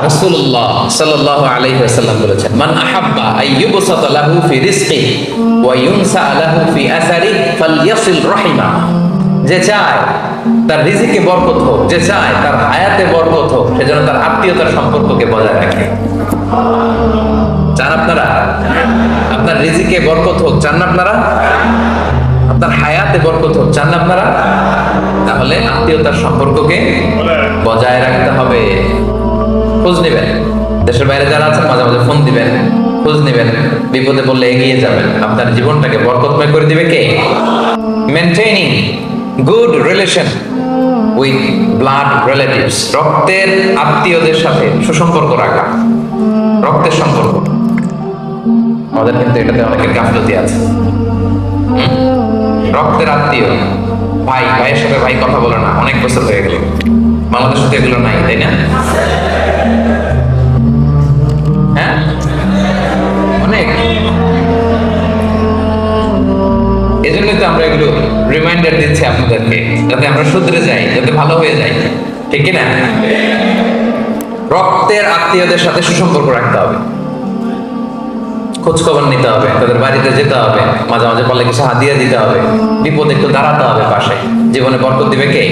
রাসূলুল্লাহ সাল্লাল্লাহু আলাইহি ওয়াসাল্লাম বলেছেন মান আহাব্বা আইয়ুবসাতা লাহু ফি রিজকি ওয়া ইউনসা লাহু ফি আসারি ফালইয়াসিল রাহিমা। যে চায় তার রিজিকে বরকত হোক যে চায় তার হায়াতে বরকত হোক সেজন্য তার আত্মীয়তার সম্পর্ককে বজায় রাখে। চান আপনারা? আপনার রিজিকে বরকত হোক চান না আপনারা? আপনার হায়াতে বরকত হোক চান না আপনারা? তাহলে আত্মীয়তার সম্পর্ককে বজায় রাখতে হবে। খোঁজ নেবেন। দেশের বাইরে যারা আছেন মাঝে মাঝে ফোন দিবেন। খোঁজ নেবেন। বিপদে পড়লে এগিয়ে যাবেন। আপনার জীবনটাকে বরকতময় করে দিবে কে? Maintaining good relation with blood relatives রক্তের আত্মীয়দের সাথে সুসম্পর্ক রাখা। রক্তের সম্পর্ক। আমাদের কিন্তু এটাতে অনেকের গাফলতি আছে? রক্তের আত্মীয়। ভাই, ভাইয়ের সাথে ভাই কথা বলে না। অনেক বছর হয়ে গেল। বাংলাদেশে তো এগুলো নাই, তাই না? এজন্যই তো আমরা এগুলো রিমাইন্ডার দিচ্ছি আপনাদেরকে, যাতে আমরা শুধরে যাই, যাতে ভালো হয়ে যাই, ঠিক না রক্তের আত্মীয়দের সাথে সুসম্পর্ক রাখতে হবে। খোঁজ খবর নিতে হবে, তাদের বাড়িতে যেতে হবে, মাঝে মাঝে পারলে কিছু হাদিয়া দিতে হবে, বিপদে একটু দাঁড়াতে হবে পাশে। জীবনে বরকত দিবে কে?